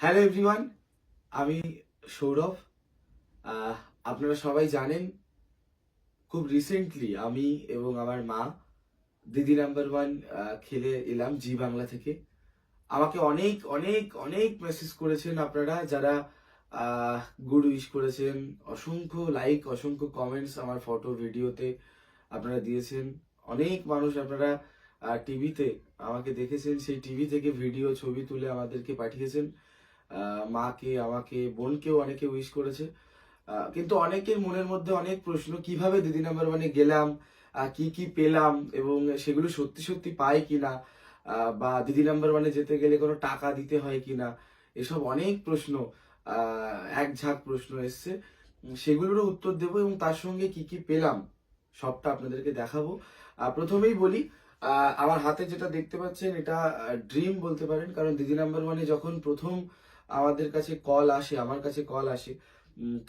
Hello everyone আমি সৌরভ। আপনারা সবাই জানেন, খুব রিসেন্টলি আমি এবং আমার মা দিদি নাম্বার ওয়ান খেলে এলাম জি বাংলা থেকে। আমাকে অনেক অনেক অনেক মেসেজ করেছেন আপনারা যারা গুড উইশ করেছেন। অসংখ্য লাইক অসংখ্য কমেন্টস আমার ফটো ভিডিওতে আপনারা দিয়েছেন। অনেক মানুষ আপনারা টিভিতে আমাকে দেখেছেন। সেই টিভি থেকে ভিডিও ছবি তুলে আমাদেরকে পাঠিয়েছেন। মাকে, আমাকে, বোনকেও অনেকে উইশ করেছে। কিন্তু অনেকের মনের মধ্যে অনেক প্রশ্ন, কীভাবে দিদি নাম্বার ওয়ানে গেলাম? কি কি পেলাম? এবং সেগুলো সত্যি সত্যি পাই কিনা? বা দিদি নাম্বার ওয়ানে যেতে গেলে কোনো টাকা দিতে হয় কিনা? এসব অনেক প্রশ্ন এক ঝাঁক প্রশ্ন এসছে। সেগুলোরও উত্তর দেবো এবং তার সঙ্গে কি কি পেলাম, সবটা আপনাদেরকে দেখাবো। প্রথমেই বলি আমার হাতে যেটা দেখতে পাচ্ছেন, এটা ড্রিম বলতে পারেন। কারণ দিদি নাম্বার ওয়ানে যখন প্রথম আমাদের কাছে কল আসে, আমার কাছে কল আসে।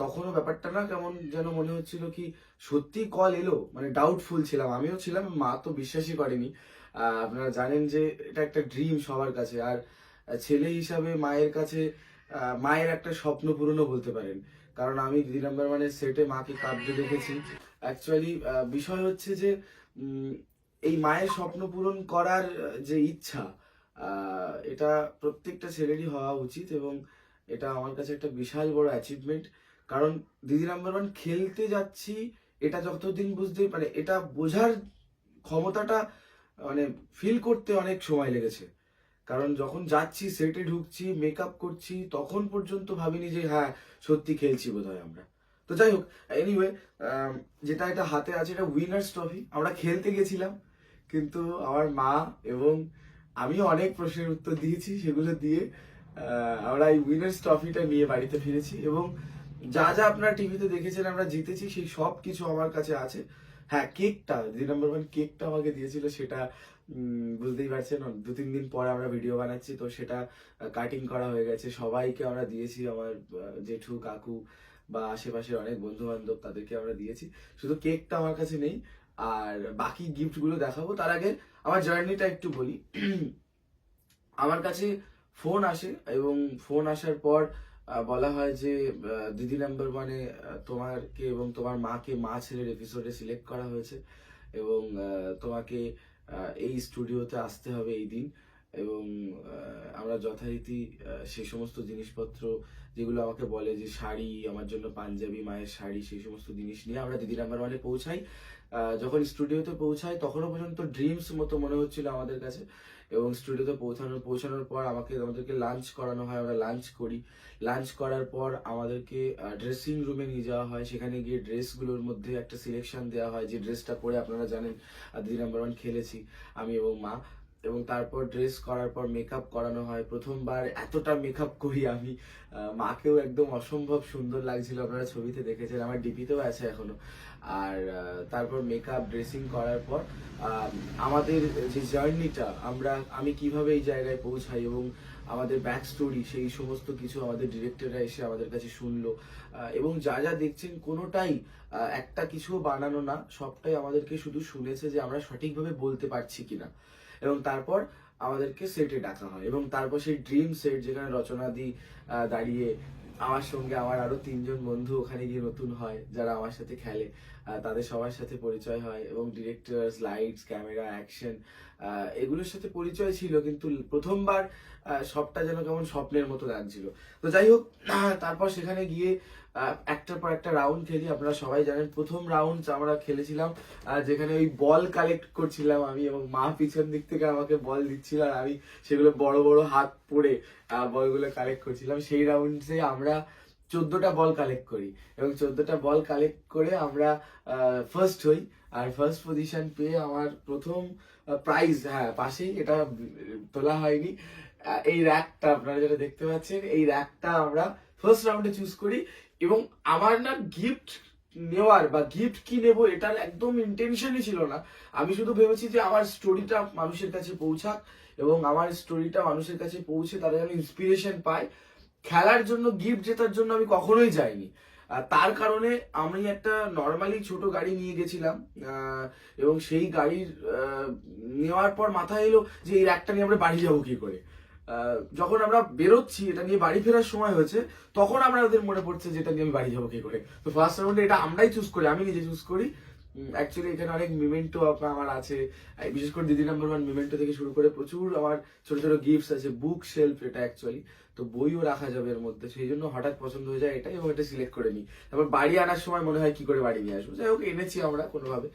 তখনও ব্যাপারটা না কেমন যেন মনে হচ্ছিল কি সত্যি কল এলো? মানে ডাউটফুল ছিলাম। আমিও ছিলাম, মা তো বিশ্বাসই করেনি। আপনারা জানেন যে এটা একটা ড্রিম সবার কাছে। আর ছেলে হিসাবে মায়ের কাছে মায়ের একটা স্বপ্ন পূরণও বলতে পারেন। কারণ আমি দিদি নাম্বার মানে সেটে মাকে কাঁদতে দেখেছি। অ্যাকচুয়ালি বিষয় হচ্ছে যে এই মায়ের স্বপ্ন পূরণ করার যে ইচ্ছা এটা প্রত্যেকটা ছেলেরই হওয়া উচিত এবং এটা আমার কাছে একটা বিশাল বড় অ্যাচিভমেন্ট কারণ দিদি নাম্বার ওয়ান খেলতে যাচ্ছি, এটা যতদিন বুঝতে মানে এটা বোঝার ক্ষমতাটা মানে ফিল করতে অনেক সময় লেগেছে। কারণ যখন যাচ্ছি সেটে ঢুকছি মেকআপ করছি, তখন পর্যন্ত ভাবিনি যে হ্যাঁ সত্যি খেলছি বোধহয় আমরা। তো যাই হোক এনিওয়ে যেটা এটা হাতে আছে, এটা উইনার্স ট্রফি আমরা খেলতে গেছিলাম, কিন্তু আমার মা এবং আমি অনেক প্রশ্নের উত্তর দিয়েছি, সেগুলো দিয়ে আমরা এই উইনার্স ট্রফিটা নিয়ে বাড়িতে ফিরেছি এবং যা যা আপনারা টিভিতে দেখেছেন, আমরা জিতেছি, সেই সব কিছু আমার কাছে আছে। হ্যাঁ কেকটা, দুই নম্বর ওয়ান কেকটা আমাকে দিয়েছিল, সেটা বুঝতেই পারছেন, দু তিন দিন পরে আমরা ভিডিও বানাচ্ছি, তো সেটা কাটিং করা হয়ে গেছে। সবাইকে আমরা দিয়েছি, আমার জেঠু, কাকু বা আশেপাশের অনেক বন্ধু বান্ধব তাদেরকে আমরা দিয়েছি। শুধু কেকটা আমার কাছে নেই আর বাকি গিফটগুলো দেখাবো। তার আগে আমার জার্নিটা একটু বলি। আমার কাছে ফোন আসে এবং ফোন আসার পর বলা হয় যে দিদি নাম্বার ওয়ানে তোমাকে এবং তোমার মাকে মা ছেলের এপিসোডে সিলেক্ট করা হয়েছে এবং তোমাকে এই স্টুডিওতে আসতে হবে এই দিন এবং আমরা যথারীতি সেই সমস্ত জিনিসপত্র যেগুলো আমাকে বলে যে শাড়ি, আমার জন্য পাঞ্জাবি, মায়ের শাড়ি, সেই সমস্ত জিনিস নিয়ে আমরা দিদি নাম্বার ওয়ানে পৌঁছাই। যখন স্টুডিওতে পৌঁছাই তখনও পর্যন্ত ড্রিমস মতো মনে হচ্ছিল আমাদের কাছে। এবং স্টুডিওতে পৌঁছানো, পৌঁছানোর পর আমাকে, আমাদেরকে লাঞ্চ করানো হয়, আমরা লাঞ্চ করি। লাঞ্চ করার পর আমাদেরকে ড্রেসিং রুমে নিয়ে যাওয়া হয়। সেখানে গিয়ে ড্রেসগুলোর মধ্যে একটা সিলেকশন দেওয়া হয়। যে ড্রেসটা পরে আপনারা জানেন দিদি নাম্বার ওয়ান খেলেছি আমি এবং মা। এবং তারপর ড্রেস করার পর মেকআপ করানো হয়। প্রথমবার এতটা মেকআপ করি আমি। মাকেও একদম অসম্ভব সুন্দর লাগছিল। আপনারা ছবিতে দেখেছেন, আমার ডিপিতেও আছে এখনও। আর তারপর মেকআপ ড্রেসিং করার পর আমাদের যে জার্নিটা আমরা, আমি কীভাবে এই জায়গায় পৌঁছাই এবং আমাদের ব্যাক স্টোরি সেই সমস্ত কিছু আমাদের ডিরেক্টররা এসে আমাদের কাছে শুনলো। এবং যা যা দেখছেন, কোনোটাই একটা কিছু বানানো না। সবটাই আমাদেরকে শুধু শুনেছে যে আমরা সঠিকভাবে বলতে পারছি কিনা। এবং তারপর আমাদেরকে সেটে ডাকা হয় এবং তারপর সেই ড্রিম সেট যেখানে রচনাদি দাঁড়িয়ে আমার সঙ্গে আমার আরও তিনজন বন্ধু ওখানে গিয়ে নতুন হয়, যারা আমার সাথে খেলে। তাদের সবার সাথে পরিচয় হয় এবং ডিরেক্টরস লাইটস ক্যামেরা অ্যাকশন এগুলোর সাথে পরিচয় ছিল কিন্তু প্রথমবার সবটা যেন কেমন স্বপ্নের মতো লাগছিল। তো যাই হোক, তারপর সেখানে গিয়ে একটার পর একটা রাউন্ড খেলি, আপনারা সবাই জানেন। প্রথম রাউন্ড আমরা খেলেছিলাম যেখানে ওই বল কালেক্ট করছিলাম আমি এবং মা পিছন দিক থেকে আমাকে বল দিচ্ছিল আর আমি সেগুলো বড় বড় হাত পরে বলগুলো কালেক্ট করছিলাম। সেই রাউন্ডে আমরা চোদ্দটা বল কালেক্ট করি এবং চোদ্দটা বল কালেক্ট করে আমরা ফার্স্ট হই। আর ফার্স্ট পজিশন পেয়ে আমার প্রথম প্রাইজ হ্যাঁ পাশেই এটা তোলা হয়নি। এই র্যাকটা আপনারা যেটা দেখতে পাচ্ছেন, এই র্যাকটা আমরা ফার্স্ট রাউন্ডে চুজ করি। এবং আমার না গিফট নেওয়ার বা গিফট কি নেব এটার একদম ইন্টেনশনই ছিল না। আমি শুধু ভেবেছি যে আমার স্টোরিটা মানুষের কাছে পৌঁছাক এবং আমার স্টোরিটা মানুষের কাছে পৌঁছে তারা যেন ইন্সপিরেশন পায় খেলার জন্য গিফট জেতার জন্য আমি কখনোই যাইনি। তার কারণে আমি একটা নর্মালি ছোট গাড়ি নিয়ে গেছিলাম এবং সেই গাড়ির নেওয়ার পর মাথায় এলো যে এই র্যাকটা নিয়ে আমরা বাড়ি যাব কি করে? যখন আমরা বেরোচ্ছি, এটা নিয়ে বাড়ি ফেরার সময় হয়েছে, তখন আমরা ওদের মনে পড়ছে যে এটা নিয়ে আমি বাড়ি যাব কি করে? তো ফার্স্ট রাউন্ডে এটা আমরাই চুজ করি, আমি নিজে চুজ করি। অ্যাকচুয়ালি এখানে অনেক মিমেন্টো আমার আছে। বিশেষ করে দিদি নাম্বার ওয়ান মিমেন্টো থেকে শুরু করে প্রচুর আমার ছোট ছোট গিফটস আছে বুক শেলফ এটা অ্যাকচুয়ালি তো বইও রাখা যাবে এর মধ্যে, সেই জন্য হঠাৎ পছন্দ হয়ে যায় এটাই এবং এটা সিলেক্ট করে নিই। তারপর বাড়ি আনার সময় মনে হয় কি করে বাড়ি নিয়ে আসব? যাই হোক, এনেছি আমরা কোনোভাবে।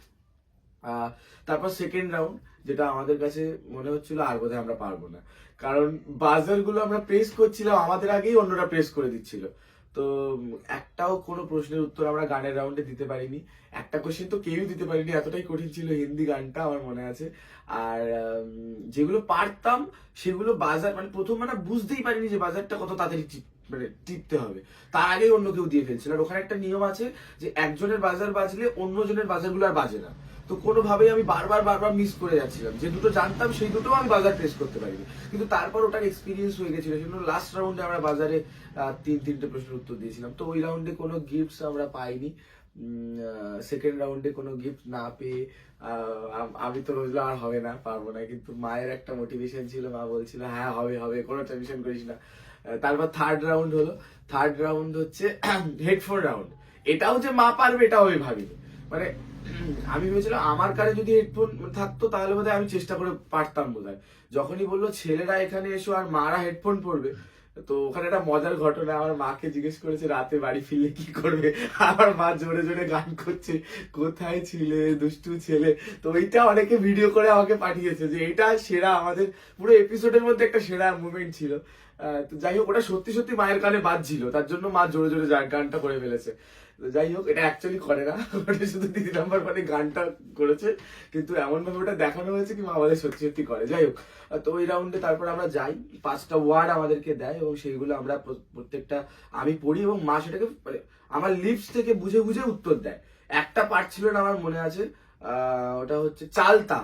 তারপর সেকেন্ড রাউন্ড যেটা আমাদের কাছে মনে হচ্ছিল আর বোধহয় আমরা পারব না। কারণ বাজারগুলো আমরা প্রেস করছিলাম, আমাদের আগেই অন্যরা প্রেস করে দিচ্ছিল। তো, একটাও কোনো প্রশ্নের উত্তর আমরা গানের রাউন্ডে দিতে পারিনি। একটা কোশ্চেন তো কেউই দিতে পারিনি, এতটাই কঠিন ছিল হিন্দি গানটা, আমার মনে আছে। আর যেগুলো পারতাম, সেগুলো বাজার মানে প্রথম মানে বুঝতেই পারিনি যে বাজারটা কত তাড়াতাড়ি মানে টিপতে হবে। তার আগেই অন্য কেউ দিয়ে ফেলছিল। আর ওখানে একটা নিয়ম আছে যে একজনের বাজার বাজলে অন্যজনের বাজারগুলো আর বাজে না। তো কোনোভাবেই আমি বারবার বারবার মিস করে যাচ্ছিলাম। যে দুটো জানতাম, সেই দুটো আমি বাজার টেস্ট করতে পারিনি। কিন্তু তারপর ওটার এক্সপিরিয়েন্স হয়ে গেছিল। সেজন্য লাস্ট রাউন্ডে আমরা বাজারে তিন, তিনটে প্রশ্নের উত্তর দিয়েছিলাম। তো ওই রাউন্ডে কোনো গিফটস আমরা পাইনি। সেকেন্ড রাউন্ডে কোনো গিফট না পেয়ে আমি তো বুঝলাম আর হবে না, পারব না। কিন্তু মায়ের একটা মোটিভেশন ছিল, মা বলছিল হ্যাঁ হবে হবে, কোনো টেনশন করিস না। তারপর থার্ড রাউন্ড হলো। থার্ড রাউন্ড হচ্ছে হেডফোন রাউন্ড এটাও যে মা পারবে, এটাও আমি ভাবিনি। মানে আমি ভেবেছিলাম আমার কাছে যদি হেডফোন থাকতো, তাহলে বোধহয় আমি চেষ্টা করে পারতাম বোধহয়। যখনই বলল, ছেলেরা এখানে এসো আর মারা হেডফোন পরবে। তো ওখানে একটা মজার ঘটনা, আমার মাকে জিজ্ঞেস করেছে, রাতে বাড়ি ফিরলে কি করবে? আমার মা জোরে জোরে গান করছে, কোথায় ছিলে দুষ্টু ছেলে? তো ওইটা অনেকে ভিডিও করে আমাকে পাঠিয়েছে যে এটা সেরা, আমাদের পুরো এপিসোডের মধ্যে একটা সেরা মুভমেন্ট ছিল। তো যাই হোক, ওটা সত্যি সত্যি মায়ের কানে বাজছিল, তার জন্য মা জোরে জোরে গানটা করে ফেলেছে। যাই হোক, এটা অ্যাকচুয়ালি করে না। ওটা শুধু দিদি নাম্বার মানে গানটা করেছে। কিন্তু এমন ভাবে ওটা দেখানো হয়েছে কি মা আমাদের সত্যি সত্যি করে। যাই হোক, তো ওই রাউন্ডে তারপর আমরা যাই। পাঁচটা ওয়ার্ড আমাদেরকে দেয় এবং সেইগুলো আমরা প্রত্যেকটা আমি পড়ি এবং মা সেটাকে মানে আমার লিপস থেকে বুঝে বুঝে উত্তর দেয়। একটা পার্ট ছিল না আমার মনে আছে ওটা হচ্ছে চালতা।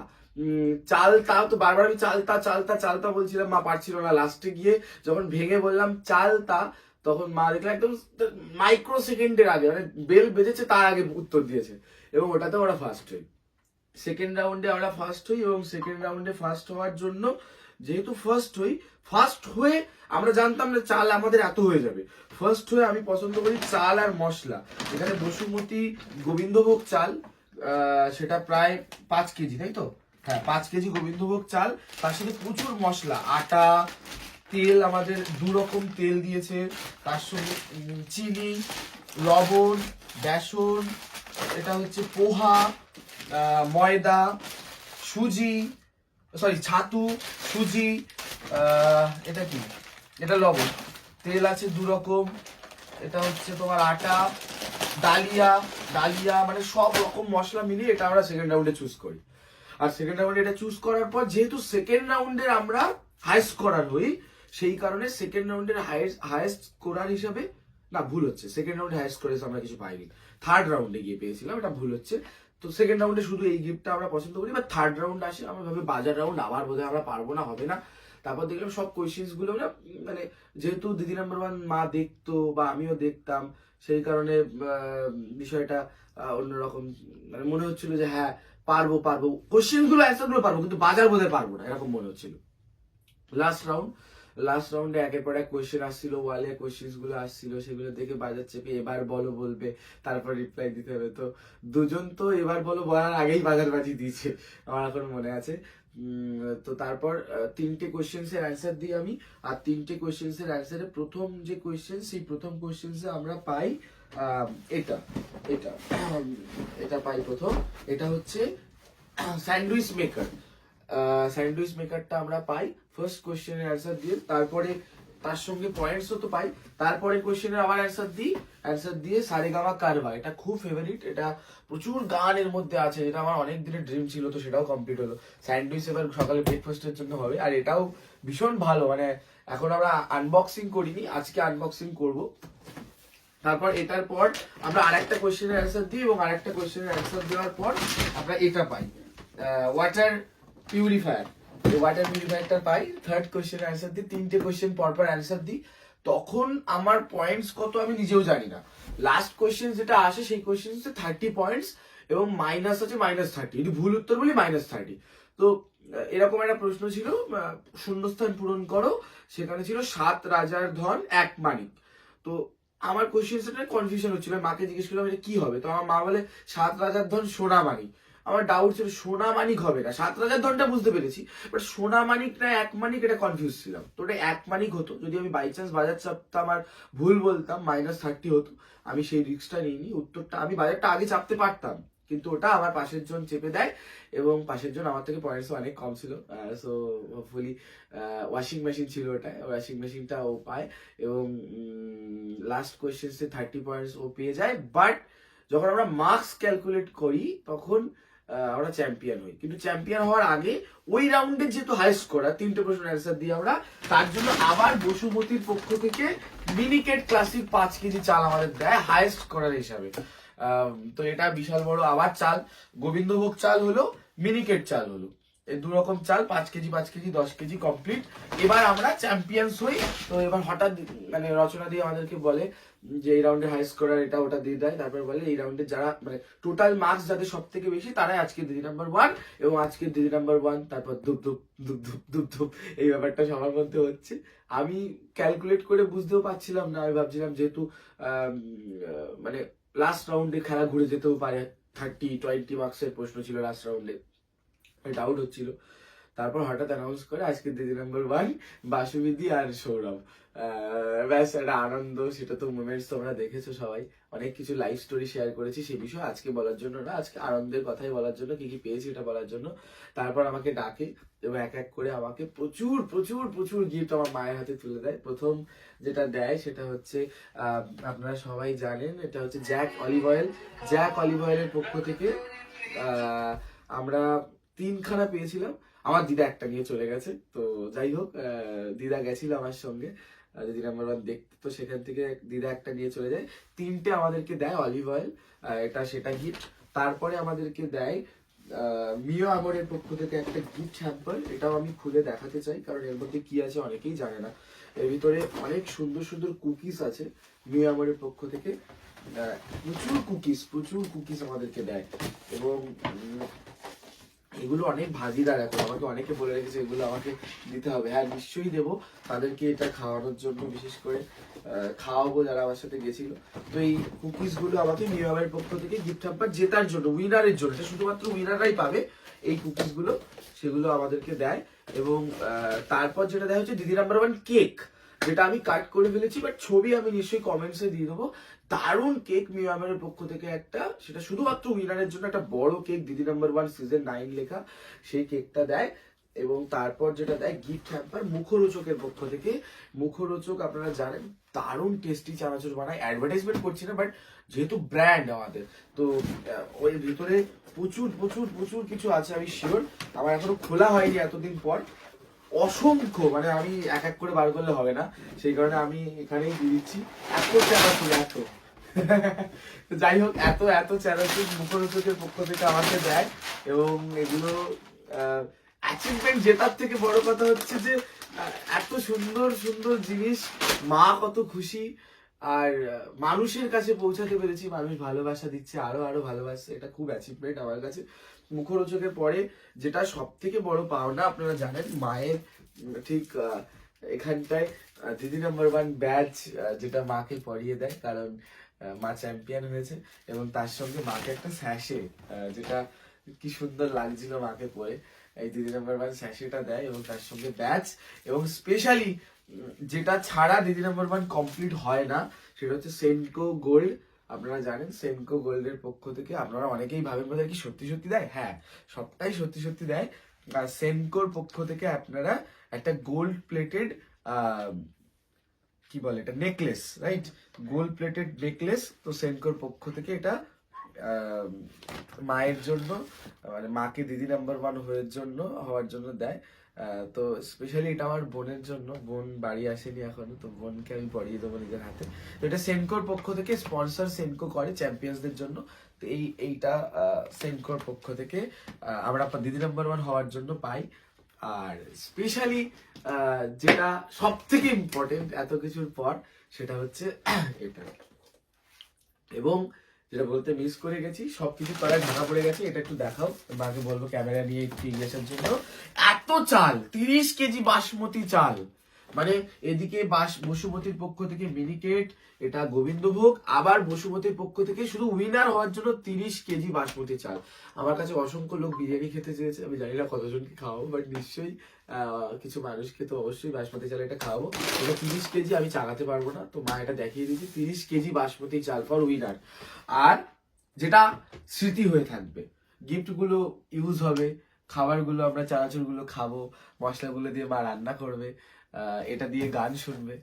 চালতা তো বারবার আমি চালতা চালতা চালতা বলছিলাম। মা পারছিল না। লাস্টে গিয়ে যখন ভেঙে বললাম, চালতা তখন মা দেখলাম একদম মাইক্রো সেকেন্ডের আগে মানে বেল বেজেছে তার আগে উত্তর দিয়েছে। এবং ওটাতে ওরা ফার্স্ট হই। সেকেন্ড রাউন্ডে আমরা ফার্স্ট হই এবং সেকেন্ড রাউন্ডে ফার্স্ট হওয়ার জন্য যেহেতু ফার্স্ট হই ফার্স্ট হয়ে আমরা জানতাম না চাল আমাদের এত হয়ে যাবে। ফার্স্ট হয়ে আমি পছন্দ করি চাল আর মশলা। এখানে বসুমতী গোবিন্দভোগ চাল সেটা প্রায় পাঁচ কেজি, তাই তো? হ্যাঁ পাঁচ কেজি গোবিন্দভোগ চাল, তার সাথে প্রচুর মশলা, আটা তেল আমাদের দু রকম তেল দিয়েছে। তার সঙ্গে চিনি, লবণ, বেসন, এটা হচ্ছে পোহা ময়দা, সুজি সরি ছাতু, সুজি এটা কি? এটা লবণ। তেল আছে দু রকম এটা হচ্ছে তোমার আটা, ডালিয়া ডালিয়া মানে সব রকম মশলা মিলিয়ে এটা আমরা সেকেন্ড রাউন্ডে চুজ করি। আর সেকেন্ড রাউন্ডে এটা চুজ করার পর, যেহেতু সেকেন্ড রাউন্ডে আমরা হাই করার হই সেই কারণে সেকেন্ড রাউন্ডের হাইস্ট হাইস্ট করার হিসাবে, না, ভুল হচ্ছে। সেকেন্ড রাউন্ডে হাইস্ট করে আমরা কিছু পাইনি। থার্ড রাউন্ডে গিয়ে পেয়েছিলাম, এটা ভুল হচ্ছে। তো সেকেন্ড রাউন্ডে শুধু এই গিফটটা আমরা পছন্দ করি বা থার্ড রাউন্ড আসে, আমরা ভাবে বাজার রাউন্ড আবার বোধহয় আমরা পারব না, হবে না। তারপর দেখলাম সব কোয়েশ্চেন্সগুলো মানে যেহেতু দিদি নাম্বার ওয়ান মা দেখতো বা আমিও দেখতাম, সেই কারণে বিষয়টা অন্যরকম। মানে মনে হচ্ছিল যে হ্যাঁ পারব পারব। কোশ্চেনগুলো অ্যান্সারগুলো পারব, কিন্তু বাজার বোধহয় পারব না, এরকম মনে হচ্ছিল। লাস্ট রাউন্ড লাস্ট রাউন্ডে একের পর এক কোয়েশ্চেন আসছিল ওয়ালে কোয়েশ্চেনগুলো আসছিল, সেগুলো দেখে বাজার চেপে এবার বলো বলবে, তারপর রিপ্লাই দিতে হবে। তো দুজন তো এবার বলো বলার আগেই বাজার বাজি দিয়েছে, আমার এখন মনে আছে। তো তারপর তিনটে কোয়েশ্চেন্স এর অ্যান্সার দিই আমি, আর তিনটে কোয়েশ্চেন্স এর অ্যান্সারে প্রথম যে কোয়েশ্চেন সেই প্রথম কোয়েশ্চেন্স আমরা পাই এটা এটা এটা পাই প্রথম। এটা হচ্ছে স্যান্ডউইচ মেকার স্যান্ডউইচ মেকারটা আমরা পাই। ফার্স্ট কোয়েশ্চেনের অ্যান্সার দিয়ে, তারপরে তার সঙ্গে পয়েন্টসও তো পাই। তারপরে কোয়েশ্চেনের আবার অ্যান্সার দিই। অ্যান্সার দিয়ে সারেগামা কারবা, এটা খুব ফেভারিট এটা প্রচুর গান এর মধ্যে আছে, যেটা আমার অনেক দিনের ড্রিম ছিল, তো সেটাও কমপ্লিট হলো। স্যান্ডউইচ এবার সকালে ব্রেকফাস্টের জন্য হবে, আর এটাও ভীষণ ভালো মানে এখন আমরা আনবক্সিং করিনি, আজকে আনবক্সিং করব। তারপর এটার পর আমরা আরেকটা কোয়েশ্চেনের অ্যান্সার দিই, এবং আরেকটা কোয়েশ্চেনের অ্যান্সার দেওয়ার পর আমরা এটা পাই। ওয়াটার পিউরিফায়ার এই ওয়াটার পিউরিফায়ারটা পাই থার্ড কোয়েশ্চেনের অ্যান্সার দিই, তিনটে কোয়েশ্চেন পর পর অ্যান্সার দিই। তখন আমার পয়েন্টস কত আমি নিজেও জানি না। লাস্ট কোয়েশ্চেন যেটা আসে, সেই কোয়েশ্চেন হচ্ছে থার্টি পয়েন্টস এবং মাইনাস আছে মাইনাস থার্টি যদি ভুল উত্তর বলি মাইনাস থার্টি তো এরকম একটা প্রশ্ন ছিল শূন্যস্থান পূরণ করো। সেখানে ছিল সাত রাজার ধন, এক মানিক। তো, আমার কোশ্চেন সেটা কনফিউশন হচ্ছিল। মাকে জিজ্ঞেস করলাম, এটা কি হবে? তো আমার মা বলে, সাত রাজার ধন, সোনা মানিক। আমার ডাউট ছিল সোনা মানিক হবে না। সাত রাজার ধনটা বুঝতে পেরেছি বাট সোনা মানিক না এক মানিক এটা কনফিউজ ছিলাম। তো ওটা এক মানিক হতো, যদি আমি বাই চান্স বাজার চাপতাম আমার ভুল বলতাম মাইনাস থার্টি হতো, আমি সেই রিস্কটা নিইনি। উত্তরটা, আমি বাজারটা আগে চাপতে পারতাম, কিন্তু ওটা আমার পাশের জন চেপে দেয় এবং পাশের জন আমার থেকে পয়েন্টস অনেক কম ছিল। সো হোপফুলি ওয়াশিং মেশিন ছিল ওটা ওয়াশিং মেশিনটা ও পায় এবং লাস্ট কোয়েশ্চেন্সে থার্টি পয়েন্টস ও পেয়ে যায়। বাট যখন আমরা মার্কস ক্যালকুলেট করি, তখন আমরা চ্যাম্পিয়ন হই। কিন্তু চ্যাম্পিয়ন হওয়ার আগে ওই রাউন্ডে যেহেতু হাই স্কোর তিনটে প্রশ্ন অ্যান্সার দিয়ে আমরা, তার জন্য আবার বসুমতির পক্ষ থেকে মিনিকেট ক্লাসিক পাঁচ কেজি চাল আমাদের দেয় হাইস্ট স্কোরার হিসাবে। তো এটা বিশাল বড় আবার চাল। গোবিন্দভোগ চাল হলো মিনিকেট চাল হলো। দু রকম চাল, পাঁচ কেজি পাঁচ কেজি, দশ কেজি কমপ্লিট এবার আমরা চ্যাম্পিয়ন্স হই। তো এবার হঠাৎ মানে রচনা দিয়ে আমাদেরকে বলে যে, এই রাউন্ডে হাই স্কোরার এটা ওটা দিয়ে দেয়। তারপর বলে, এই রাউন্ডে যারা মানে টোটাল মার্কস যাদের সব থেকে বেশি, তারাই আজকে দিদি নাম্বার ওয়ান এবং আজকে দিদি নাম্বার ওয়ান তারপর ধুপ ধুপ ধুপ ধুপ ধুপ ধুপ, এই ব্যাপারটা সবার মধ্যে হচ্ছে। আমি ক্যালকুলেট করে বুঝতেও পারছিলাম না, আমি ভাবছিলাম যেহেতু মানে লাস্ট রাউন্ডে খেলা ঘুরে যেতেও পারে থার্টি টোয়েন্টি মার্কসের প্রশ্ন ছিল লাস্ট রাউন্ডে ডাউট হচ্ছিল। তারপর হঠাৎ অ্যানাউন্স করে আজকে দিদি নাম্বার ওয়ান বাসুবিদি আর সৌরভ। ব্যাস, একটা আনন্দ, সেটা তো মোমেন্টস তোমরা দেখেছ সবাই। অনেক কিছু লাইফ স্টোরি শেয়ার করেছি সে বিষয়ে। আজকে বলার জন্য না, আজকে আনন্দের কথাই বলার জন্য, কি কি পেয়েছি এটা বলার জন্য। তারপর আমাকে ডাকে এবং এক এক করে আমাকে প্রচুর প্রচুর প্রচুর গিফট আমার মায়ের হাতে তুলে দেয়। প্রথম যেটা দেয় সেটা হচ্ছে আপনারা সবাই জানেন, এটা হচ্ছে Jack olive oil Jack olive অয়েলের পক্ষ থেকে আমরা তিনখানা পেয়েছিলাম। আমার দিদা একটা নিয়ে চলে গেছে। তো যাই হোক দিদা গেছিল আমার সঙ্গে। দিদি নাম্বার ওয়ান দেখতে, তো সেখান থেকে দিদা একটা নিয়ে চলে যায়। তিনটে আমাদেরকে দেয় অলিভ অয়েল এটা সেটা গিফট তারপরে আমাদেরকে দেয় মিও আমরের পক্ষ থেকে একটা গিফট হ্যাম্পার এটাও আমি খুলে দেখাতে চাই, কারণ এর মধ্যে কি আছে অনেকেই জানে না। এর ভিতরে অনেক সুন্দর সুন্দর কুকিজ আছে মিও আমরের পক্ষ থেকে। প্রচুর কুকিজ প্রচুর কুকিজ আমাদেরকে দেয়। এবং এগুলো অনেক ভাগিদার এখন। আমাকে অনেকে বলে রেখেছে, এগুলো আমাকে দিতে হবে। হ্যাঁ নিশ্চয়ই দেবো। তাদেরকে এটা খাওয়ানোর জন্য বিশেষ করে খাওয়াবো যারা আমার সাথে গেছিল। তো এই কুকিজগুলো আমাকে নিয়মের পক্ষ থেকে গিফট হ্যাম্পার জেতার জন্য উইনারের জন্য, এটা শুধুমাত্র উইনাররাই পাবে এই কুকিজগুলো, সেগুলো আমাদেরকে দেয়। এবং তারপর যেটা দেয় হচ্ছে দিদি নাম্বার ওয়ান কেক যেটা আমি কাট করে ফেলেছি বাট ছবি আমি নিশ্চয়ই কমেন্টসে দিয়ে দেবো। দারুণ কেক মিয়ামের পক্ষ থেকে একটা, সেটা শুধুমাত্র উইনারের জন্য একটা বড় কেক দিদি নাম্বার ওয়ান সিজন নাইন লেখা, সেই কেকটা দেয়। এবং তারপর যেটা দেয় গিফট হ্যাম্পার মুখরোচকের পক্ষ থেকে। মুখরোচক আপনারা জানেন, দারুণ টেস্টি চানাচুর বানায়। অ্যাডভার্টাইজমেন্ট করছি না বাট যেহেতু ব্র্যান্ড আমাদের, তো ওই ভিতরে প্রচুর প্রচুর প্রচুর কিছু আছে, আমি শিওর আমার এখনও খোলা হয়নি এতদিন পর। অসংখ্য মানে আমি এক এক করে বার করলে হবে না। সেই কারণে আমি এখানেই দিয়ে দিচ্ছি। এত চানাচুর এত। যাই হোক, এত এত চানাচুর মুখরোচকের পক্ষ থেকে আমাকে দেয় এবং এগুলো অ্যাচিভমেন্ট জেতার থেকে বড় কথা হচ্ছে যে এত সুন্দর সুন্দর জিনিস, মা কত খুশি। আর মানুষের কাছে পৌঁছাতে পেরেছি, মানুষ ভালোবাসা দিচ্ছে, আরও আরও ভালোবাসছে, এটা খুব অ্যাচিভমেন্ট আমার কাছে। মুখরোচকের পরে যেটা সব থেকে বড় পাওনা, আপনারা জানেন, মায়ের ঠিক এখানটায় দিদি নাম্বার ওয়ান ব্যাচ যেটা মাকে পরিয়ে দেয়, কারণ মা চ্যাম্পিয়ন হয়েছে এবং তার সঙ্গে মাকে একটা স্যাশে যেটা কি সুন্দর লাগছিল মাকে পরে। এই দিদি নাম্বার ওয়ান স্যাশেটা দেয় এবং তার সঙ্গে ব্যাচ এবং স্পেশালি যেটা ছাড়া দিদি নাম্বার ওয়ান কমপ্লিট হয় না, সেটা হচ্ছে সেনকো গোল্ড আপনারা জানেন সেনকো গোল্ডের পক্ষ থেকে আপনারা অনেকেই ভাবেন বোধহয় কি সত্যি সত্যি দেয়? হ্যাঁ সবটাই সত্যি সত্যি দেয়। সেনকোর পক্ষ থেকে আপনারা একটা গোল্ড প্লেটেড কি বলে এটা necklace right gold plated necklace তো সেনকোর পক্ষ থেকে এটা মায়ের জন্য মানে মাকে দিদি নাম্বার ওয়ান হওয়ার জন্য হওয়ার জন্য দেয়। তো স্পেশালি এটা আমার বোনের জন্য। বোন বাড়ি আসেনি এখনও, তো বোনকে আমি পরিয়ে দেবো নিজের হাতে। তো এটা সেনকোর পক্ষ থেকে স্পন্সর সেনকো করে চ্যাম্পিয়ন্সদের জন্য। তো এই, এইটা সেনকোর পক্ষ থেকে আমরা দিদি নাম্বার ওয়ান হওয়ার জন্য পাই। আর স্পেশালি যেটা সব থেকে ইম্পর্টেন্ট এত কিছুর পর, সেটা হচ্ছে, এটা। এবং যেটা বলতে মিস করে গেছি, সবকিছু করায় ঢাকা পড়ে গেছে, এটা একটু দেখাও। মাকে বলব ক্যামেরা নিয়ে একটু আসার জন্য। এত চাল, তিরিশ কেজি বাসমতি চাল। মানে এদিকে বাস বসুমতির পক্ষ থেকে মিনিকেট এটা গোবিন্দভোগ, আবার বসুমতির পক্ষ থেকে শুধু উইনার হওয়ার জন্য তিরিশ কেজি বাসমতি চাল। আমার কাছে অসংখ্য লোক বিরিয়ানি খেতে চেয়েছে, আমি জানি না কতজনকে খাওয়াবো বাট নিশ্চয়ই কিছু মানুষকে তো অবশ্যই বাসমতি চাল এটা খাওয়াবো। এটা তিরিশ কেজি আমি চালাতে পারব না, তো মা এটা দেখিয়ে দিয়েছি, তিরিশ কেজি বাসমতি চাল ফর উইনার আর যেটা স্মৃতি হয়ে থাকবে, গিফটগুলো ইউজ হবে, খাবারগুলো আমরা, চানাচুরগুলো খাব, মশলাগুলো দিয়ে মা রান্না করবে। এটা দিয়ে গান শুনবে।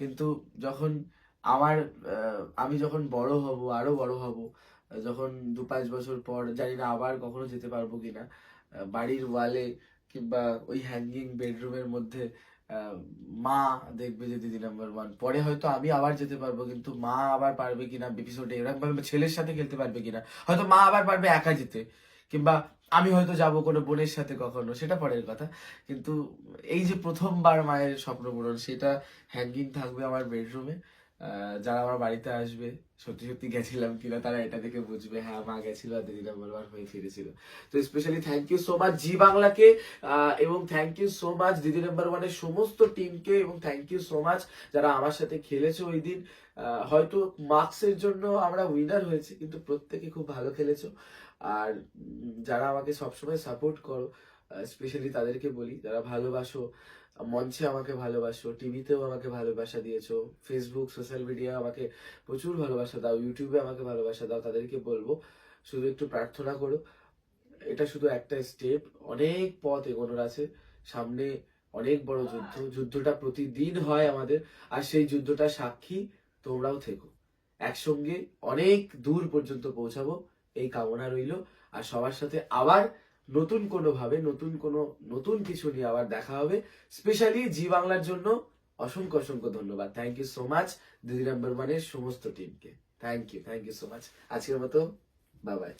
কিন্তু যখন আমার আমি যখন বড় হব, আরও বড় হব যখন দু পাঁচ বছর পর জানি না আবার কখনো যেতে পারব কিনা বাড়ির ওয়ালে কিংবা ওই হ্যাঙ্গিং বেডরুমের মধ্যে মা দেখবে যে দিদি নাম্বার ওয়ান পরে হয়তো আমি আবার যেতে পারব, কিন্তু মা আবার পারবে কিনা এপিসোডে এরকম ছেলের সাথে খেলতে পারবে কিনা, হয়তো মা আবার পারবে একা যেতে, কিংবা আমি হয়তো যাব কোনো বোনের সাথে কখনো, সেটা পরের কথা। কিন্তু এই যে প্রথমবার মায়ের স্বপ্ন পূরণ সেটা হ্যাঙ্গিং থাকবে আমার বেডরুমে যারা আমার বাড়িতে আসবে, সত্যি সত্যি গেছিলাম কিনা তারা এটা দেখে বুঝবে হ্যাঁ মা গেছিল আর দিদি নাম্বার ওয়ান হয়ে ফিরেছিল। তো specially thank you so much Zee বাংলাকে এবং থ্যাংক ইউ সো মাচ দিদি নাম্বার ওয়ানের সমস্ত টিমকে এবং থ্যাংক ইউ সো মাচ যারা আমার সাথে খেলেছে ওই দিন। হয়তো মার্কসের জন্য আমরা উইনার হয়েছি, কিন্তু প্রত্যেকে খুব ভালো খেলেছো। আর যারা আমাকে সবসময় সাপোর্ট করো স্পেশালি তাদেরকে বলি, যারা ভালোবাসো, মঞ্চে আমাকে ভালোবাসো টিভিতেও আমাকে ভালোবাসা দিয়েছ ফেসবুক সোশ্যাল মিডিয়া আমাকে প্রচুর ভালোবাসা দাও ইউটিউবে আমাকে ভালোবাসা দাও, তাদেরকে বলব, শুধু একটু প্রার্থনা করো। এটা শুধু একটা স্টেপ অনেক পথ এগোনোর আছে। সামনে অনেক বড় যুদ্ধ, যুদ্ধটা প্রতিদিন হয় আমাদের, আর সেই যুদ্ধটা সাক্ষী তোমরাও থেকো। একসঙ্গে অনেক দূর পর্যন্ত পৌঁছাবো। এই কামনা রইল। আর সবার সাথে আবার নতুন কোনো ভাবে নতুন কোনো, নতুন কিছু নিয়ে আবার দেখা হবে। স্পেশালি জি বাংলার জন্য অসংখ্য অসংখ্য ধন্যবাদ। থ্যাংক ইউ সো মাচ দিদি নাম্বার ওয়ানের সমস্ত টিমকে thank you thank you so much আজকের মতো বাবাই বাই